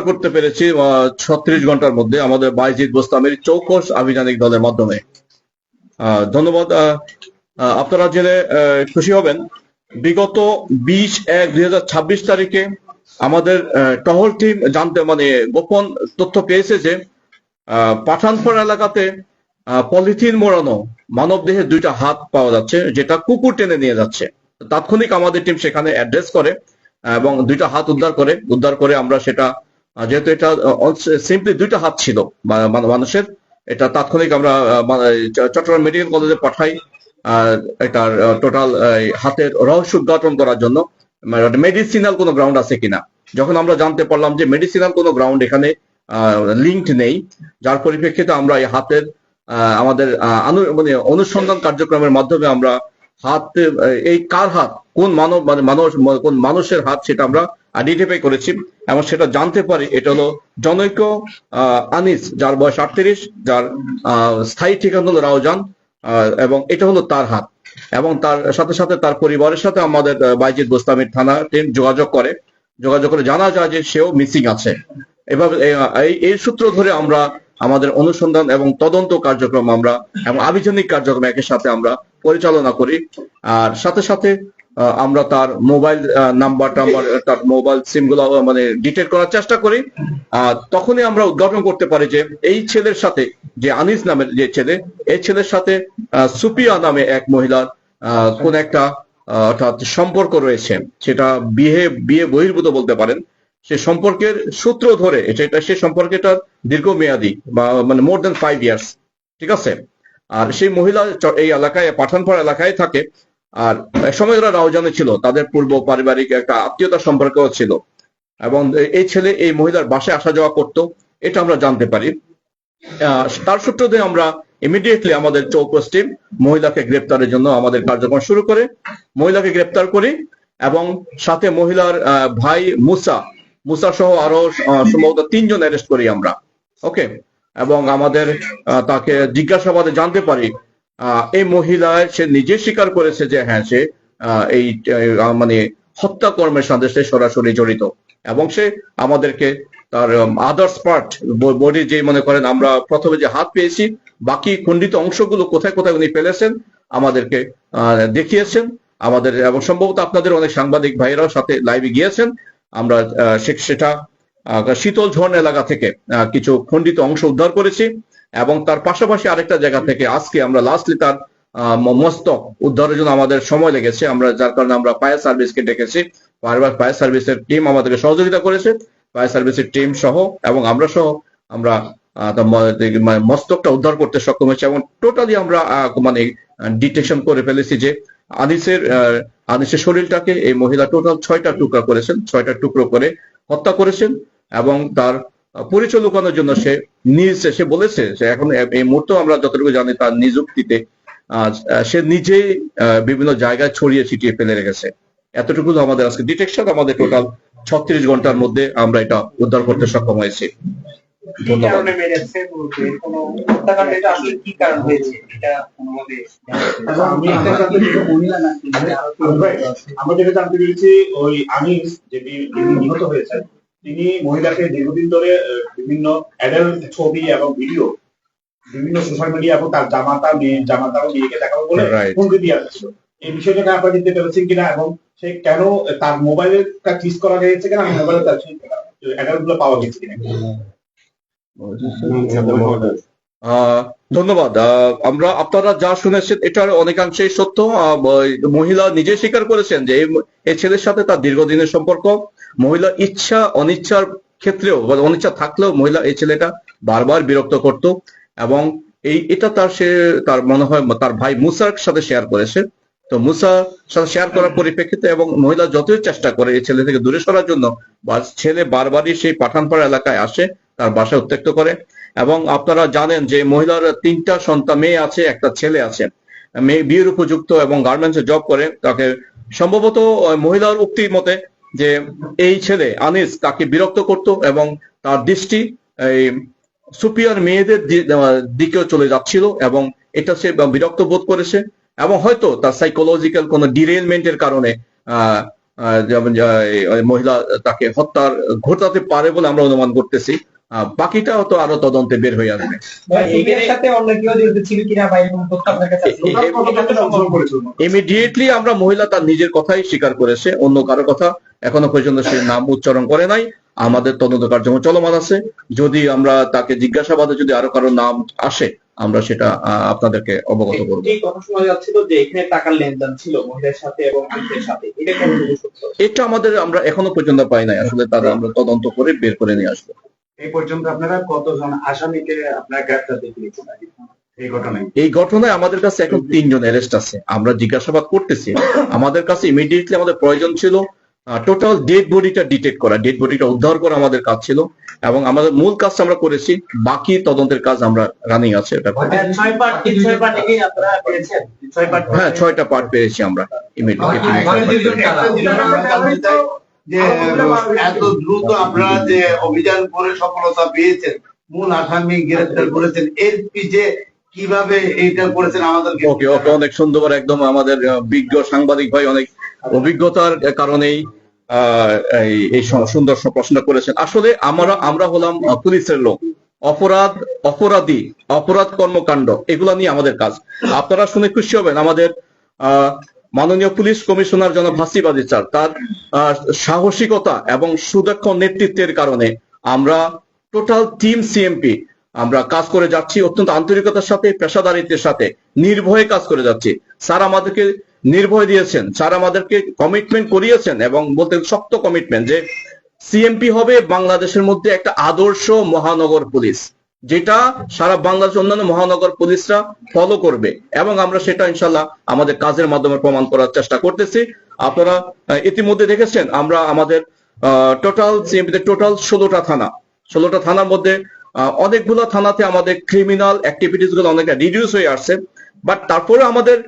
করতে পেরেছি ছত্রিশ ঘণ্টার মধ্যে আমাদের বাইজিৎ বোস্তামের চৌকস আভিযানিক দলের মাধ্যমে। ধন্যবাদ আপনারা জেনে খুশি হবেন। বিগত বিশ এক দুই তারিখে আমাদের টহল টিম জানতে মানে গোপন তথ্য পেয়েছে যে আহ, পাঠানপাড় এলাকাতে পলিথিন মোড়ানো মানব দেহের দুইটা হাত পাওয়া যাচ্ছে যেটা কুকুর টেনে নিয়ে যাচ্ছে। তাৎক্ষণিক আমাদের টিম সেখানে অ্যাড্রেস করে এবং দুইটা হাত উদ্ধার করে উদ্ধার করে আমরা সেটা যেহেতু এটা সিম্পলি দুইটা হাত ছিল মানুষের, এটা তাৎক্ষণিক আমরা চট্টগ্রাম মেডিকেল কলেজে পাঠাই এটার টোটাল হাতের রহস্য উদ্ঘাটন করার জন্য মেডিসিনাল কোনো গ্রাউন্ড আছে কিনা। যখন আমরা জানতে পারলাম যে মেডিসিনাল কোনো গ্রাউন্ড এখানে লিঙ্কড নেই, যার পরিপ্রেক্ষিতে আমরা এই হাতের আমাদের মানে অনুসন্ধান কার্যক্রমের মাধ্যমে আমরা হাত, এই কার হাত, কোন মানব মানে মানুষ, কোন মানুষের হাত, সেটা আমরা আইডেন্টিফাই করেছি এবং সেটা জানতে পারি, এটা হলো জনৈক আনিস, যার বয়স আটত্রিশ, যার স্থায়ী ঠিকানা হলো রাউজান এবং এটা হলো তার হাত। এবং তার সাথে সাথে তার পরিবারের সাথে আমাদের বাইজিদ গোস্তামির থানা টিম যোগাযোগ করে। যোগাযোগ করে জানা যায় যে সেও মিসিং আছে। এভাবে এই- সূত্র ধরে আমরা আমাদের অনুসন্ধান এবং তদন্ত কার্যক্রম আমরা, এবং আভিযানিক কার্যক্রম একের সাথে আমরা পরিচালনা করি। আর সাথে সাথে আমরা তার মোবাইল নাম্বার টাম্বার তার মোবাইল সিমগুলো মানে ডিটেক্ট করার চেষ্টা করি। তখনই আমরা উদ্ঘাটন করতে পারি যে এই ছেলের সাথে, যে আনিস নামের যে ছেলে, এই ছেলের সাথে সুপিয়া নামে এক মহিলার কোন একটা অর্থাৎ সম্পর্ক রয়েছে। সেটা বিয়ে বিয়ে বহির্ভূত বলতে পারেন। সে সম্পর্কের সূত্র ধরে, এটা সে সম্পর্কটা দীর্ঘমেয়াদী বা মানে মোর দেন ফাইভ ইয়ার্স ঠিক আছে? আর সেই মহিলা এই এলাকায়, পাঠানপাড় এলাকায় থাকে। আর এক সময় ওরা রাউজানে ছিল, তাদের পূর্ব পারিবারিক একটা আত্মীয়তার সম্পর্কও ছিল। এবং এই ছেলে এই মহিলার বাসায় আসা যাওয়া করত, এটা আমরা জানতে পারি। তার সূত্র দিয়ে আমরা ইমিডিয়েটলি আমাদের চৌকস টিম মহিলাকে গ্রেপ্তারের জন্য আমাদের কার্যক্রম শুরু করে, মহিলাকে গ্রেপ্তার করি এবং সাথে মহিলার ভাই মুসা মুসা সহ আরও সম্ভবত তিনজন অ্যারেস্ট করি আমরা। ওকে? এবং আমাদের তাকে জিজ্ঞাসাবাদে জানতে পারি এই মহিলা সে নিজে স্বীকার করেছে যে হ্যাঁ সে এই মানে হত্যা কর্মের সাথে সে সরাসরি জড়িত। এবং সে আমাদেরকে তার আদার্স পার্ট বডি যে মনে করেন আমরা প্রথমে যে হাত পেয়েছি, বাকি খণ্ডিত অংশগুলো কোথায় কোথায় উনি ফেলেছেন, আমাদেরকে দেখিয়েছেন। আমাদের, এবং সম্ভবত আপনাদের অনেক সাংবাদিক ভাইয়েরাও সাথে লাইভে গিয়েছেন। আমরা সেটা শীতল ঝর্ণ এলাকা থেকে কিছু খণ্ডিত অংশ উদ্ধার করেছি। এবং তার পাশাপাশি আরেকটা জায়গা থেকে আজকে আমরা লাস্টলি তার মস্তক উদ্ধারের জন্য আমাদের সময় লেগেছে। আমরা যার কারণে আমরা ফায়ার সার্ভিসকে ডেকেছি। বারবার ফায়ার সার্ভিসের টিম আমাদেরকে সহযোগিতা করেছে। ফায়ার সার্ভিসের টিম সহ এবং আমরা সহ আমরা মানে মস্তকটা উদ্ধার করতে সক্ষম হয়েছে এবং টোটালি আমরা মানে ডিটেকশন করে ফেলেছি যে আনিসের আনিসের শরীরটাকে এই মহিলা টোটাল ছয়টা টুকরা করেছেন। ছয়টা টুকরো করে হত্যা করেছেন এবং তার পরিচয় লুকানোর জন্য সে নিজ সে বলেছে সে এখন এই মুহূর্তে আমরা যতটুকু জানি তার নিযুক্তিতে আহ, সে নিজেই আহ, বিভিন্ন জায়গায় ছড়িয়ে ছিটিয়ে ফেলে রেখেছে। এতটুকু আমাদের আজকে ডিটেকশন আমাদের টোটাল ছত্রিশ ঘণ্টার মধ্যে আমরা এটা উদ্ধার করতে সক্ষম হয়েছি। ধন্যবাদ। হয়েছে? আমি আমরা যেটা জানতে পেরেছি ওই আনিস যে নিহত হয়েছেন তিনি মহিলাকে দীর্ঘদিন ধরে বিভিন্ন অ্যাডাল্ট ছবি এবং ভিডিও বিভিন্ন সোশ্যাল মিডিয়া এবং তার জামাতা মেয়ে জামাতা মেয়েকে দেখাবো বলে. হুমকি দিয়ে আসছিল। এই বিষয়টাকে আপনারা দিতে পেরেছেন কিনা এবং সে কেন তার মোবাইলে তার চিজ করা হয়েছে কিনা? মোবাইলে তার অ্যাডাল্টগুলো পাওয়া গেছে কিনা? ধন্যবাদ। আমরা আপনারা যা শুনেছেন, এটার অনেকাংশেই সত্য। মহিলা নিজে স্বীকার করেছেন যে এই ছেলের সাথে তার দীর্ঘদিনের সম্পর্ক। মহিলা ইচ্ছা, অনিচ্ছার ক্ষেত্রেও অনিচ্ছা থাকলেও মহিলা এই ছেলেটা বারবার বিরক্ত করত এবং এই, এটা তার সে, তার মনে হয় তার ভাই মুসার সাথে শেয়ার করেছে। তো মুসা সাথে শেয়ার করার পরিপ্রেক্ষিতে এবং মহিলা যতই চেষ্টা করে এই ছেলে থেকে দূরে সরার জন্য ছেলে বারবারই সেই পাঠানপাড়া এলাকায় আসে, তার বাসায় উত্ত্যক্ত করে। এবং আপনারা জানেন যে মহিলার তিনটা সন্তান, মেয়ে আছে, একটা ছেলে আছে। মেয়ে বিয়ের উপযুক্ত এবং গার্মেন্টসে জব করে, তাকে সম্ভবত মহিলার উক্তির মতে যে এই ছেলে আনিস তাকে বিরক্ত করত এবং তার দৃষ্টি এই সুপিয়ার মেয়েদের দিকেও চলে যাচ্ছিল এবং এটা সে বিরক্ত বোধ করেছে এবং হয়তো তার সাইকোলজিক্যাল কোনো ডিরেলমেন্টের কারণে মহিলা তাকে হত্যার ঘটাতে পারে বলে আমরা অনুমান করতেছি। আহ, বাকিটা হয়তো আরও তদন্তে বের হয়ে আসবে। ইমিডিয়েটলি আমরা মহিলা তার নিজের কথাই স্বীকার করেছে অন্য কারও কথা এখনও পর্যন্ত সে নাম উচ্চারণ করে নাই। আমাদের তদন্ত কার্যক্রম চলমান আছে। যদি আমরা তাকে জিজ্ঞাসাবাদে যদি আরও কারও নাম আসে আমরা সেটা আপনাদেরকে অবগত করব। এই কথা যাচ্ছিল যে এখানে টাকার লেনদেন ছিল মহিলার সাথে এবং এটা এটা আমাদের আমরা এখনও পর্যন্ত পাই নাই। আসলে তারা আমরা তদন্ত করে বের করে নিয়ে আসব। এই পর্যন্ত আপনারা কতজন আসামিকে আপনারা গ্রেফতার দেখিয়েছেন এই ঘটনায়। এই ঘটনায় আমাদের কাছে এখন তিনজন অ্যারেস্ট আছে। আমরা জিজ্ঞাসাবাদ করতেছি। আমাদের কাছে ইমিডিয়েটলি আমাদের প্রয়োজন ছিল টোটাল ডেড বডিটা ডিটেক্ট করা ডেড বডিটা উদ্ধার করা আমাদের কাজ ছিল এবং আমাদের মূল কাজটা আমরা করেছি বাকি তদন্তের কাজ আমরা রানিং আছে এটা পার্ট হ্যাঁ ছয়টা পার্ট পেয়েছি আমরা ইমিডিয়েটলি যে এত দ্রুত আপনারা যে অভিযান করে সফলতা পেয়েছেন মূল আসামি গ্রেফতার করেছেন এর পিছে কীভাবে এইটা করেছেন আমাদেরকে ওকে ওকে অনেক সুন্দর একদম আমাদের বিজ্ঞ সাংবাদিক ভাই অনেক অভিজ্ঞতার কারণেই আহ, এই এই সুন্দর প্রশ্ন করেছেন। আসলে আমরা আমরা হলাম পুলিশের লোক। অপরাধ অপরাধী অপরাধ কর্মকাণ্ড এগুলা নিয়ে আমাদের কাজ। আপনারা শুনে খুশি হবেন আমাদের আহ, মাননীয় পুলিশ কমিশনার জনাব হাসিবাদী স্যার, তার সাহসিকতা এবং সুদক্ষ নেতৃত্বের কারণে আমরা টোটাল টিম সিএমপি, আমরা কাজ করে যাচ্ছি, অত্যন্ত আন্তরিকতার সাথে, পেশাদারিত্বের সাথে, নির্ভয়ে কাজ করে যাচ্ছি। স্যার আমাদেরকে নির্ভয় দিয়েছেন, স্যার আমাদেরকে কমিটমেন্ট করিয়েছেন এবং বলতে শক্ত কমিটমেন্ট যে সিএমপি হবে বাংলাদেশের মধ্যে একটা আদর্শ মহানগর পুলিশ। যেটা সারা বাংলাদেশ অন্যান্য মহানগর পুলিশরা ফলো করবে। এবং আমরা সেটা ইনশাল্লাহ আমাদের কাজের মাধ্যমে প্রমাণ করার চেষ্টা করতেছি। আপনারা ইতিমধ্যে দেখেছেন, আমরা আমাদের টোটাল টোটাল ষোলোটা থানা। ষোলোটা থানার মধ্যে অনেকগুলো থানাতে আমাদের ক্রিমিনাল অ্যাক্টিভিটিসগুলো অনেকটা রিডিউস হয়ে আসছে। বাট তারপরে আমাদের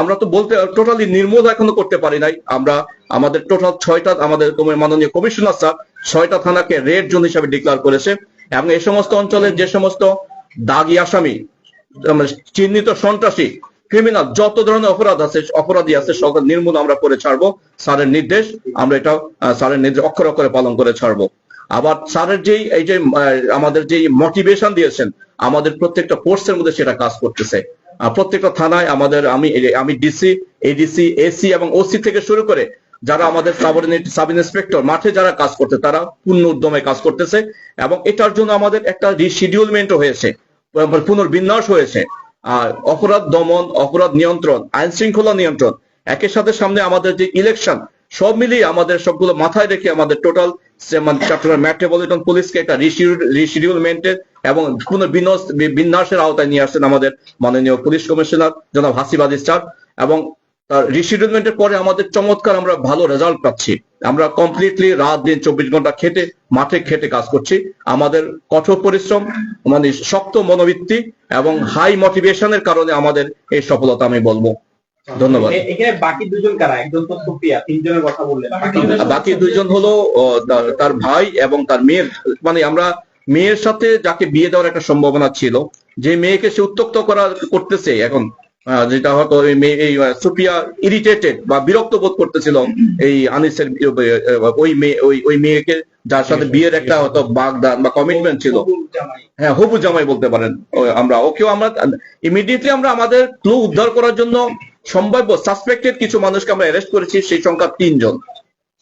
আমরা তো বলতে টোটালি নির্মূল এখনও করতে পারি নাই। আমরা আমাদের টোটাল ছয়টা, আমাদের মাননীয় কমিশনার স্যার ছয়টা থানাকে রেড জোন হিসাবে ডিক্লেয়ার করেছে। এবং এই সমস্ত অঞ্চলের যে সমস্ত দাগি আসামি চিহ্নিত সন্ত্রাসী ক্রিমিনাল যত ধরনের অপরাধ আছে, অপরাধী আছে, সকল নির্মূল আমরা করে ছাড়বো। স্যারের নির্দেশ, আমরা এটা স্যারের নির্দেশ অক্ষর অক্ষরে পালন করে ছাড়বো। আবার স্যারের যেই, এই যে আমাদের যেই মোটিভেশন দিয়েছেন, আমাদের প্রত্যেকটা কোর্সের মধ্যে সেটা কাজ করতেছে। প্রত্যেকটা থানায় আমাদের, আমি আমি ডিসি এডিসি এসি এবং ওসি থেকে শুরু করে যারা আমাদের সাব ইন্সপেক্টর, মাঠে যারা কাজ করতে তারা পূর্ণ উদ্যমে কাজ করতেছে এবং এটার জন্য আমাদের একটা রিশিডিউলমেন্টও হয়েছে পুনর্বিন্যাস হয়েছে। আর অপরাধ দমন, অপরাধ নিয়ন্ত্রণ, আইন শৃঙ্খলা নিয়ন্ত্রণ, একের সাথে সামনে আমাদের যে ইলেকশন সব মিলিয়ে আমাদের সবগুলো মাথায় রেখে আমাদের টোটাল চট্টগ্রাম মেট্রোপলিটন পুলিশকে একটা রিশিডিউলমেন্টের এবং পুনর্বিন্যাস বিন্যাসের আওতায় নিয়ে আসছেন আমাদের মাননীয় পুলিশ কমিশনার জনাব হাসিবাদী স্যার এবং তার রিশিডিউলমেন্টের পরে আমাদের চমৎকার আমরা ভালো রেজাল্ট পাচ্ছি। আমরা কমপ্লিটলি রাত দিন চব্বিশ ঘণ্টা খেটে মাঠে খেটে কাজ করছি। আমাদের কঠোর পরিশ্রম মানে শক্ত মনোবৃত্তি এবং হাই মোটিভেশনের কারণে আমাদের এই সফলতা আমি বলব। ধন্যবাদ। এখানে বাকি দুজন কারা? একজন তো সুপ্রিয়া তিনজনের কথা বললেন। বাকি দুজন হলো তার- ভাই এবং তার মেয়ের মানে আমরা মেয়ের সাথে যাকে বিয়ে দেওয়ার একটা সম্ভাবনা ছিল যে মেয়েকে সে উত্তক্ত করা করতেছে এখন। যেটা হয়তো এই সুপ্রিয়া ইরিটেটেড বা বিরক্ত বোধ করতেছিল এই আনিসের ওই মেয়ে ওই ওই মেয়েকে যার সাথে বিয়ের একটা হয়তো বাগদান বা কমিটমেন্ট ছিল। হ্যাঁ হবু জামাই বলতে পারেন আমরা। ওকেও আমরা ইমিডিয়েটলি আমরা আমাদের ক্লু উদ্ধার করার জন্য সম্ভাব্য সাসপেক্টেড কিছু মানুষকে আমরা অ্যারেস্ট করেছি সেই সংখ্যা তিনজন।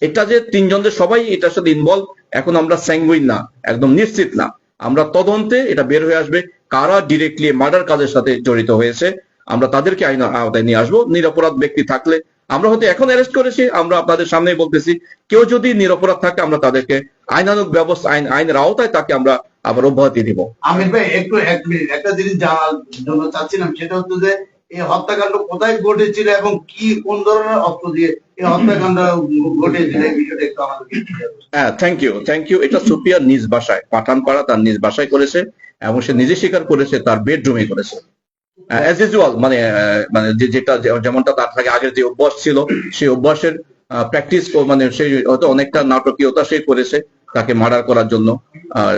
এটা যে তিনজন যে সবাই এটার সাথে ইনভলভ এখন আমরা স্যাঙ্গুইন না একদম নিশ্চিত না। আমরা তদন্তে এটা বের হয়ে আসবে কারা ডিরেক্টলি মার্ডার কাজের সাথে জড়িত হয়েছে আমরা তাদেরকে আইন আওতায় নিয়ে আসব। নিরপরাধ ব্যক্তি থাকলে আমরা হয়তো এখন অ্যারেস্ট করেছি আমরা আপনাদের সামনেই বলতেছি কেউ যদি নিরপরাধ থাকে আমরা তাদেরকে আইনানুক ব্যবস্থা আইন আইনের আওতায় তাকে আমরা আবার অব্যাহতি দিব। আমির ভাই একটু এক মিনিট একটা জিনিস জানার জন্য চাচ্ছিলাম সেটা হচ্ছে যে এই হত্যাকাণ্ড কোথায় ঘটেছিল এবং কি কোন ধরনের অস্ত্র দিয়ে এই হত্যাকাণ্ড ঘটেছিল এই বিষয়টা একটু করুন। হ্যাঁ থ্যাংক ইউ থ্যাংক ইউ এটা সুপিয়ার নিজ বাসায় পাঠানপাড়া তার নিজ বাসায় করেছে এবং সে নিজে স্বীকার করেছে তার বেডরুমে করেছে। অ্যাজ ইউজুয়াল মানে মানে যেটা যেমনটা তার থেকে আগের যে অভ্যাস ছিল, সেই অভ্যাসের প্র্যাকটিস মানে সেই, হয়তো অনেকটা নাটকীয়তা সে করেছে তাকে মার্ডার করার জন্য। আর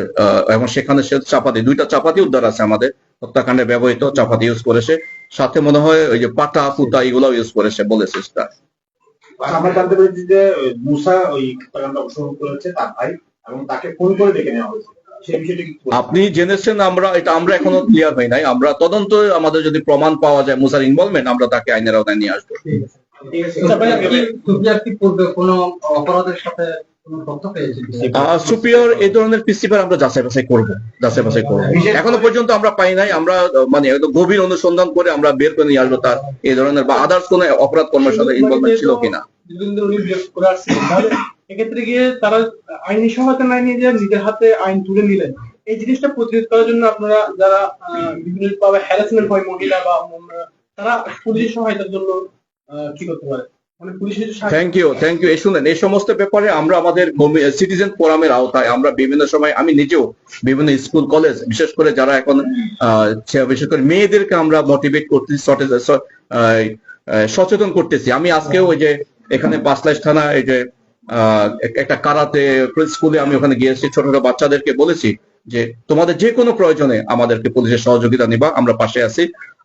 এবং সেখানে সে চাপাতি, দুইটা চাপাতি উদ্ধার আছে আমাদের। হত্যাকাণ্ডে ব্যবহৃত চাপাতি ইউজ করেছে। সাথে মনে হয় ওই যে পাটা, পুতা এগুলো ইউজ করেছে বলেছে তার আমরা জানতে পেরেছি যে, মুসা ওই অংশগ্রহণ করেছে তার ভাই এবং তাকে ফোন করে ডেকে নেওয়া হয়েছে। আপনি জেনেছেন আমরা এটা আমরা এখনও ক্লিয়ার হই নাই। আমরা তদন্ত আমাদের যদি প্রমাণ পাওয়া যায় মুসার ইনভলভমেন্ট আমরা তাকে আইনের আওতায় নিয়ে আসব। আচ্ছা সুপিরিয়র এই ধরনের পিসিপার আমরা যাচাই বাছাই করব যাচাই বাছাই করব। এখনও পর্যন্ত আমরা পাই নাই। আমরা মানে একদম গভীর অনুসন্ধান করে আমরা বের করে নিয়ে আসব তার এই ধরনের বা আদার্স কোনো অপরাধ কর্মের সাথে ইনভলভমেন্ট ছিল কিনা। দীর্ঘদিন উনি বিরক্ত করে আসছিলেন, তাহলে এক্ষেত্রে গিয়ে তারা আইনি সহায়তা না নিয়ে যে নিজের হাতে আইন তুলে নিলেন, এই জিনিসটা প্রতিরোধ করার জন্য আপনারা যারা বিভিন্ন ভাবে হ্যারাসমেন্ট হয় মহিলা বা তারা পুলিশের সহায়তার জন্য কি করতে পারে? থ্যাংক ইউ থ্যাংক ইউ এই শুনেন, এই সমস্ত ব্যাপারে আমরা আমাদের সিটিজেন ফোরামের আওতায়, আমরা বিভিন্ন সময়, আমি নিজেও বিভিন্ন স্কুল কলেজ বিশেষ করে যারা এখন বিশেষ করে মেয়েদেরকে আমরা মোটিভেট করতেছি সচেতন করতেছি। আমি আজকেও ওই যে এখানে পাঁচলাইশ থানা, এই যে একটা কারাতে স্কুলে আমি ওখানে গিয়েছি ছোট ছোট বাচ্চাদেরকে বলেছি যে, তোমাদের যে কোনো প্রয়োজনে আমাদেরকে পুলিশের সহযোগিতা নিবা, আমরা পাশে আছি।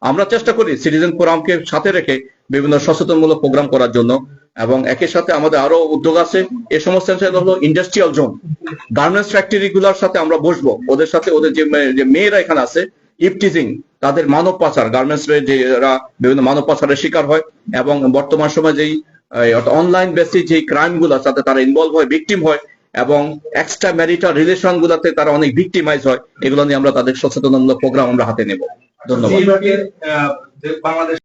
আমরা চেষ্টা করি সিটিজেন ফোরামকে সাথে রেখে বিভিন্ন সচেতনমূলক প্রোগ্রাম করার জন্য এবং একই সাথে আমাদের আরও উদ্যোগ আছে। এ সমস্ত হলো ইন্ডাস্ট্রিয়াল জোন। গার্মেন্টস ফ্যাক্টরি গুলার সাথে আমরা বসবো। ওদের সাথে ওদের যে মেয়েরা এখানে আছে ইপটিজিং তাদের মানব পাচার গার্মেন্টস যে বিভিন্ন মানব পাচারের শিকার হয় এবং বর্তমান সময় যেই অনলাইন বেসিস যে ক্রাইমগুলো সাথে তারা ইনভলভ হয় ভিকটিম হয়, এবং এক্সট্রা ম্যারিটাল রিলেশন গুলাতে তারা অনেক ভিকটিমাইজ হয়, এগুলো নিয়ে আমরা তাদের সচেতনমূলক প্রোগ্রাম আমরা হাতে নেব। ধন্যবাদ। বাংলাদেশ